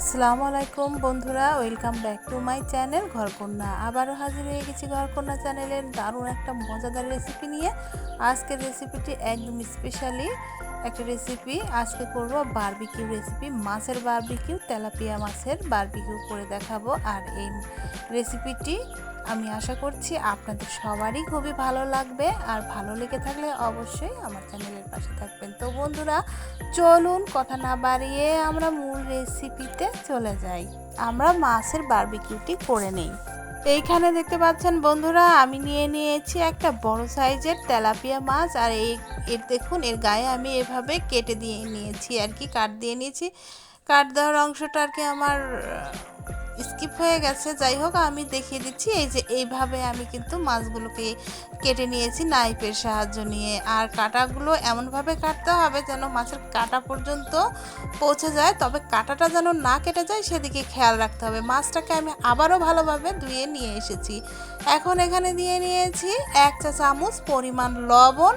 আসসালামু আলাইকুম বন্ধুরা, welcome back to my channel Ghorkonna. আবারও হাজির হয়ে গেছি ঘরকন্যা চ্যানেলের দারুণ একটা মজাদার রেসিপি নিয়ে। আজকের রেসিপিটি একদম স্পেশালি একটা রেসিপি আজকে করব বারবিকিউ রেসিপি মাছের বারবিকিউ তেলাপিয়া মাছের বারবিকিউ করে দেখাবো। আর এই রেসিপিটি আমি আশা করছি আপনাদের সবারই খুবই ভালো লাগবে। আর ভালো লেগে থাকলে অবশ্যই আমার চ্যানেলের পাশে থাকবেন। তো বন্ধুরা, চলুন কথা না বাড়িয়ে আমরা মূল রেসিপিতে চলে যাই। আমরা মাছের বারবিকিউটি করে নেই। এইখানে দেখতে পাচ্ছেন বন্ধুরা, আমি নিয়ে নিয়েছি একটা বড় সাইজের তেলাপিয়া মাছ। আর এই, এর দেখুন, এর গায়ে আমি এভাবে কেটে দিয়ে নিয়েছি আর কি, কাট দিয়ে নিয়েছি। কাট দেওয়ার অংশটা আর কি আমার স্কিপ হয়ে গেছে। যাই হোক, আমি দেখিয়ে দিচ্ছি, এই যে এইভাবে আমি কিন্তু মাছগুলোকে কেটে নিয়েছি নাইফের সাহায্য নিয়ে। আর কাটাগুলো এমনভাবে কাটতে হবে যেন মাছের কাটা পর্যন্ত পৌঁছে যায়, তবে কাটাটা যেন না কেটে যায় সেদিকে খেয়াল রাখতে হবে। মাছটাকে আমি আবারও ভালোভাবে ধুয়ে নিয়ে এসেছি। এখন এখানে দিয়ে নিয়েছি এক চা চামচ পরিমাণ লবণ,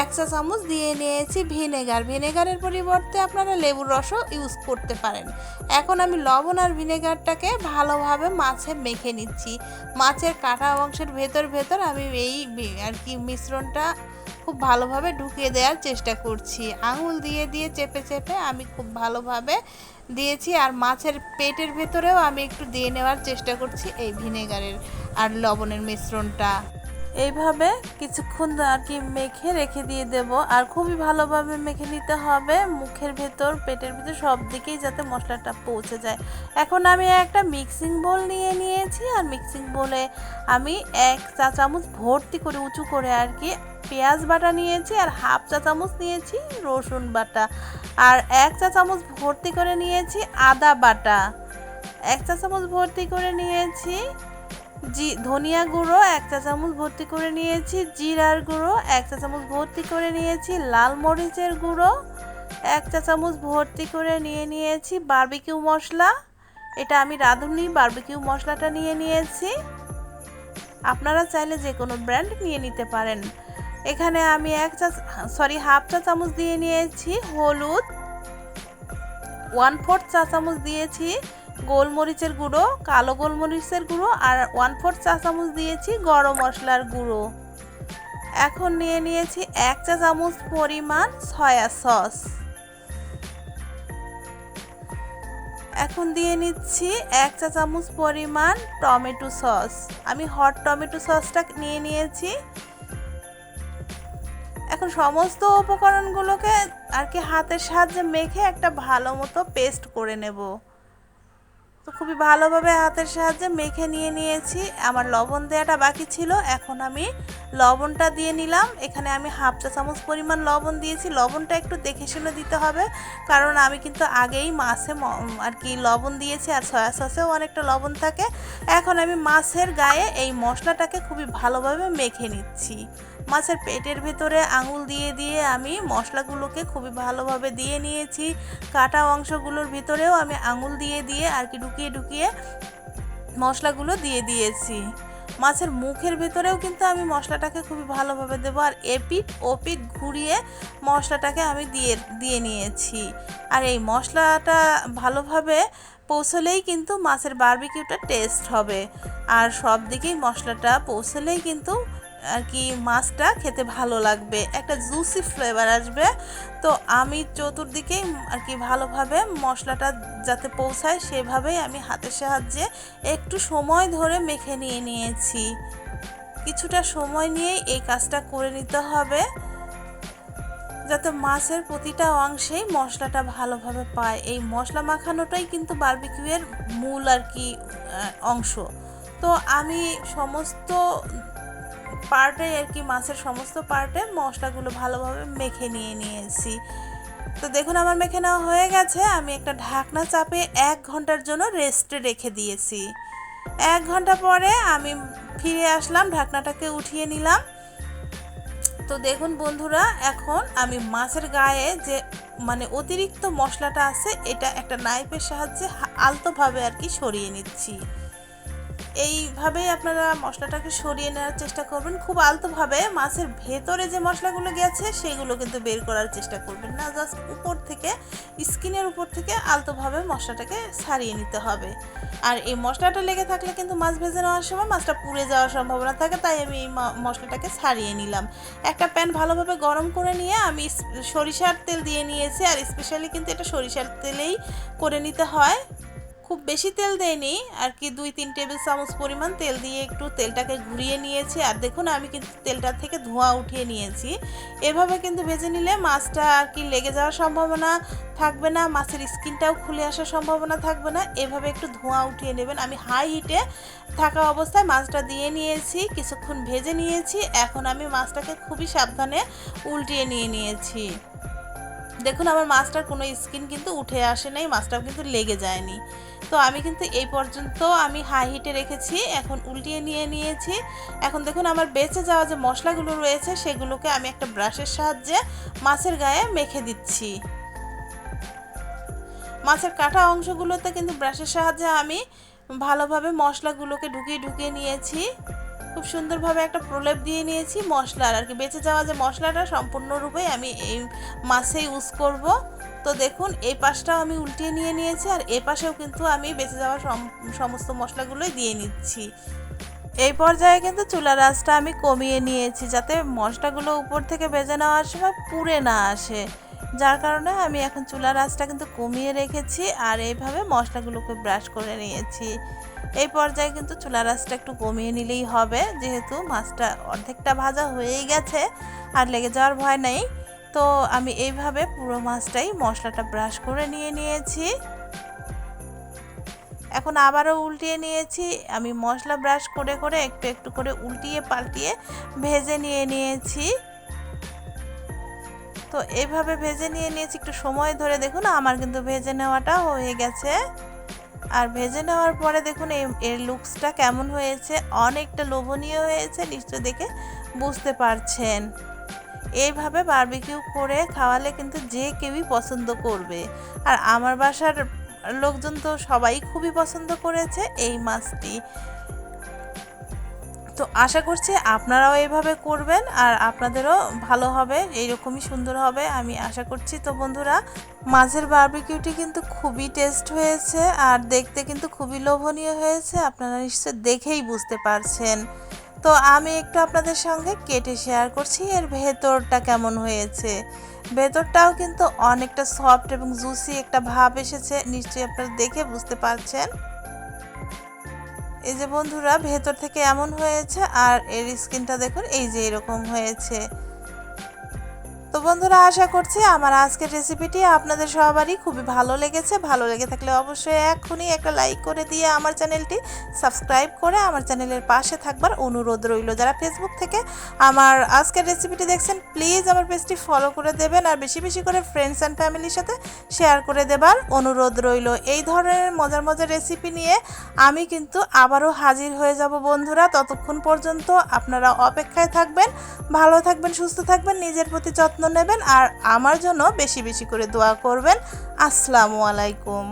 এক চা চামচ দিয়ে নিয়েছি ভিনেগার। ভিনেগারের পরিবর্তে আপনারা লেবুর রসও ইউজ করতে পারেন। এখন আমি লবণ আর ভিনেগারটাকে ভালোভাবে মাছে মেখে নিচ্ছি। মাছের কাটা অংশের ভেতর ভেতর আমি এই আর কি মিশ্রণটা খুব ভালোভাবে ঢুকিয়ে দেওয়ার চেষ্টা করছি। আঙুল দিয়ে দিয়ে চেপে চেপে আমি খুব ভালোভাবে দিয়েছি আর মাছের পেটের ভেতরেও আমি একটু দিয়ে নেওয়ার চেষ্টা করছি এই ভিনেগারের আর লবণের মিশ্রণটা। এইভাবে কিছুক্ষণ আর কি মেখে রেখে দিয়ে দেব আর খুবই ভালোভাবে মেখে নিতে হবে। মুখের ভেতর, পেটের ভেতর সব দিকেই যাতে মশলাটা পৌঁছে যায়। এখন আমি একটা মিক্সিং বোল নিয়ে নিয়েছি আর মিক্সিং বোলে আমি এক চা চামচ ভর্তি করে উঁচু করে আর কি পেঁয়াজ বাটা নিয়েছি আর হাফ চা চামচ নিয়েছি রসুন বাটা। আর এক চা চামচ ভর্তি করে নিয়েছি আদা বাটা। এক চা চামচ ভর্তি করে নিয়েছি জি, ধনিয়া গুঁড়ো, এক চা চামচ ভর্তি করে নিয়েছি জিরার গুঁড়ো, এক চা চামচ ভর্তি করে নিয়েছি লাল মরিচের গুঁড়ো, এক চা চামচ ভর্তি করে নিয়ে নিয়েছি বার্বিকিউ মশলা। এটা আমি রাঁধুনি, বারবিকিউ মশলাটা নিয়ে নিয়েছি। আপনারা চাইলে যে কোনো ব্র্যান্ড নিয়ে নিতে পারেন। এখানে আমি এক চা সরি হাফ চা চামচ দিয়ে নিয়েছি হলুদ ওয়ান ফোর্থ চা চামচ দিয়েছি গোলমরিচের গুঁড়ো, কালো গোলমরিচের গুঁড়ো, আর ওয়ান ফোর্থ চা চামচ দিয়েছি গরম মশলার গুঁড়ো। এখন নিয়ে নিয়েছি এক চা চামচ পরিমাণ সয়া সস এখন দিয়ে নিচ্ছি এক চা চামচ পরিমাণ টমেটো সস আমি হট টমেটো সসটা নিয়ে নিয়েছি। এখন সমস্ত উপকরণগুলোকে আর কি হাতের সাহায্যে মেখে একটা ভালো মতো পেস্ট করে নেব। তো খুবই ভালোভাবে হাতের সাহায্যে মেখে নিয়ে নিয়েছি। আমার লবণ দেওয়াটা বাকি ছিল, এখন আমি লবণটা দিয়ে নিলাম। এখানে আমি হাফ চা চামচ পরিমাণ লবণ দিয়েছি। লবণটা একটু দেখে শুনে দিতে হবে, কারণ আমি কিন্তু আগেই মাছে আর কি লবণ দিয়েছি আর সয়া সসেও অনেকটা লবণ থাকে। এখন আমি মাছের গায়ে এই মশলাটাকে খুবই ভালোভাবে মেখে নিচ্ছি। মাছের পেটের ভেতরে আঙুল দিয়ে দিয়ে আমি মশলাগুলোকে খুবই ভালোভাবে দিয়ে নিয়েছি। কাটা অংশগুলোর ভিতরেও আমি আঙুল দিয়ে দিয়ে আর কি ঢুকিয়ে ঢুকিয়ে মশলাগুলো দিয়ে দিয়েছি। মাছের মুখের ভেতরেও কিন্তু আমি মশলাটাকে খুবই ভালোভাবে দেবো আর এপিট ওপিট ঘুরিয়ে মশলাটাকে আমি দিয়ে দিয়ে নিয়েছি। আর এই মশলাটা ভালোভাবে পৌঁছলেই কিন্তু মাছের বারবিকিউটা টেস্ট হবে। আর সব দিকেই মশলাটা পৌঁছলেই কিন্তু আর কি মাছটা খেতে ভালো লাগবে। একটা জুসি ফ্লেভার আসবে। তো আমি চতুর্দিকেই আর কি ভালোভাবে মশলাটা যাতে পৌঁছায় সেভাবেই আমি হাতের সাহায্যে একটু সময় ধরে মেখে নিয়ে নিয়েছি। কিছুটা সময় নিয়ে এই কাজটা করে নিতে হবে। যাতে মাছের প্রতিটা অংশেই মশলাটা ভালোভাবে পায়। এই মশলা মাখানোটাই কিন্তু বারবিকিউয়ের মূল আর কি অংশ। তো আমি সমস্ত পার্টে আর কি, মাছের সমস্ত পার্টে মশলাগুলো ভালোভাবে মেখে নিয়ে নিয়েছি। তো দেখুন, আমার মেখে নেওয়া হয়ে গেছে। আমি একটা ঢাকনা চাপে এক ঘণ্টার জন্য রেস্টে রেখে দিয়েছি। এক ঘণ্টা পরে আমি ফিরে আসলাম, ঢাকনাটাকে উঠিয়ে নিলাম। তো দেখুন বন্ধুরা, এখন আমি মাছের গায়ে যে মানে অতিরিক্ত মশলাটা আছে, এটা একটা নাইফের সাহায্যে আলতোভাবে আর কি সরিয়ে নিচ্ছি। এইভাবেই আপনারা মশলাটাকে সরিয়ে নেওয়ার চেষ্টা করবেন। খুব আলতোভাবে মাছের ভেতরে যে মশলাগুলো গেছে, সেগুলো কিন্তু বের করার চেষ্টা করবেন না। জাস্ট উপর থেকে, স্কিনের উপর থেকে আলতোভাবে মশলাটাকে ছাড়িয়ে নিতে হবে। আর এই মশলাটা লেগে থাকলে কিন্তু মাছ ভেজে নেওয়ার সময় মাছটা পুড়ে যাওয়ার সম্ভাবনা থাকে, তাই আমি এই মশলাটাকে ছাড়িয়ে নিলাম। একটা প্যান ভালোভাবে গরম করে নিয়ে আমি সরিষার তেল দিয়ে নিয়েছি, আর স্পেশালি কিন্তু এটা সরিষার তেলেই করে নিতে হয়। খুব বেশি তেল দেয়নি, আর কি দুই তিন টেবিল চামচ পরিমাণ তেল দিয়ে একটু তেলটাকে ঘুরিয়ে নিয়েছি। আর দেখুন, আমি কিন্তু তেলটা থেকে ধোঁয়া উঠিয়ে নিয়েছি। এভাবে কিন্তু ভেজে নিলে মাছটা আর কি লেগে যাওয়ার সম্ভাবনা থাকবে না, মাছের স্কিনটাও খুলে আসার সম্ভাবনা থাকবে না। এভাবে একটু ধোঁয়া উঠিয়ে নেবেন। আমি হাই হিটে থাকা অবস্থায় মাছটা দিয়ে নিয়েছি, কিছুক্ষণ ভেজে নিয়েছি। এখন আমি মাছটাকে খুবই সাবধানে উল্টিয়ে নিয়ে নিয়েছি। দেখুন, আমার মাছটার কোনো স্কিন কিন্তু উঠে আসে নাই মাছটাও কিন্তু লেগে যায়নি। তো আমি কিন্তু এই পর্যন্ত আমি হাই হিটে রেখেছি, এখন উল্টিয়ে নিয়ে নিয়েছি। এখন দেখুন, আমার বেঁচে যাওয়া যে মশলাগুলো রয়েছে, সেগুলোকে আমি একটা ব্রাশের সাহায্যে মাছের গায়ে মেখে দিচ্ছি। মাছের কাটা অংশগুলোতে কিন্তু ব্রাশের সাহায্যে আমি ভালোভাবে মশলাগুলোকে ঢুকিয়ে ঢুকিয়ে নিয়েছি। খুব সুন্দরভাবে একটা প্রলেপ দিয়ে নিয়েছি মশলার আর কি। বেঁচে যাওয়া যে মশলাটা সম্পূর্ণরূপে আমি এই মাছে ইউজ করব। তো দেখুন, এই পাশটাও আমি উল্টিয়ে নিয়ে নিয়েছি আর এ পাশেও কিন্তু আমি বেঁচে যাওয়া সম- সমস্ত মশলাগুলোই দিয়ে নিচ্ছি। এই পর্যায়ে কিন্তু চুলার আঁচটা আমি কমিয়ে নিয়েছি যাতে মশলাগুলো উপর থেকে ভেজে নেওয়ার সময় পুড়ে না আসে। যার কারণে আমি এখন চুলার আঁচটা কিন্তু কমিয়ে রেখেছি আর এইভাবে মশলাগুলোকে ব্রাশ করে নিয়েছি। এই পর্যায়ে কিন্তু চুলা আঁচটা একটু কমিয়ে নিলেই হবে, যেহেতু মাছটা অর্ধেকটা ভাজা হয়েই গেছে আর লেগে যাওয়ার ভয় নেই। তো আমি এইভাবে পুরো মাছটাই মশলাটা ব্রাশ করে নিয়ে নিয়েছি। এখন আবারও উল্টিয়ে নিয়েছি। আমি মশলা ব্রাশ করে করে একটু একটু করে উল্টিয়ে পাল্টিয়ে ভেজে নিয়ে নিয়েছি। তো এইভাবে ভেজে নিয়ে নিয়েছি, একটু সময় ধরে দেখুন, আমার কিন্তু ভেজে নেওয়াটা হয়ে গেছে। আর ভেজে নেওয়ার পরে দেখুন এর লুকসটা কেমন হয়েছে, অনেকটা লোভনীয় হয়েছে নিশ্চয় দেখে বুঝতে পারছেন। এইভাবে বারবিকিউ করে খাওয়ালে কিন্তু যে কেউই পছন্দ করবে। আর আমার বাসার লোকজন তো সবাই খুবই পছন্দ করেছে এই মাছটি। তো আশা করছি আপনারাও এভাবে করবেন আর আপনাদেরও ভালো হবে, এইরকমই সুন্দর হবে, আমি আশা করছি। তো বন্ধুরা, মাছের বারবিকিউটি কিন্তু খুবই টেস্ট হয়েছে আর দেখতে কিন্তু খুবই লোভনীয় হয়েছে, আপনারা নিশ্চয় দেখেই বুঝতে পারছেন। তো আমি একটু আপনাদের সঙ্গে কেটে শেয়ার করছি, এর ভেতরটা কেমন হয়েছে। ভেতরটাও কিন্তু অনেকটা সফট এবং জুসি একটা ভাব এসেছে, নিশ্চয়ই আপনারা দেখে বুঝতে পারছেন। এই যে বন্ধুরা, ভেতর থেকে এমন হয়েছে আর এর স্কিনটা দেখুন, এই যে এরকম হয়েছে। বন্ধুরা, আশা করছি আমার আজকের রেসিপিটি আপনাদের সবারই খুবই ভালো লেগেছে। ভালো লেগে থাকলে অবশ্যই এখনই একটা লাইক করে দিয়ে আমার চ্যানেলটি সাবস্ক্রাইব করে আমার চ্যানেলের পাশে থাকবার অনুরোধ রইল। যারা ফেসবুক থেকে আমার আজকের রেসিপিটি দেখছেন প্লিজ আমার পেজটি ফলো করে দেবেন আর বেশি বেশি করে ফ্রেন্ডস অ্যান্ড ফ্যামিলির সাথে শেয়ার করে দেবার অনুরোধ রইল। এই ধরনের মজার মজার রেসিপি নিয়ে আমি কিন্তু আবারও হাজির হয়ে যাব বন্ধুরা। ততক্ষণ পর্যন্ত আপনারা অপেক্ষায় থাকবেন, ভালো থাকবেন, সুস্থ থাকবেন, নিজের প্রতি যত্ন নেবেন আর আমার জন্য বেশি বেশি করে দোয়া করবেন। আসসালামু আলাইকুম।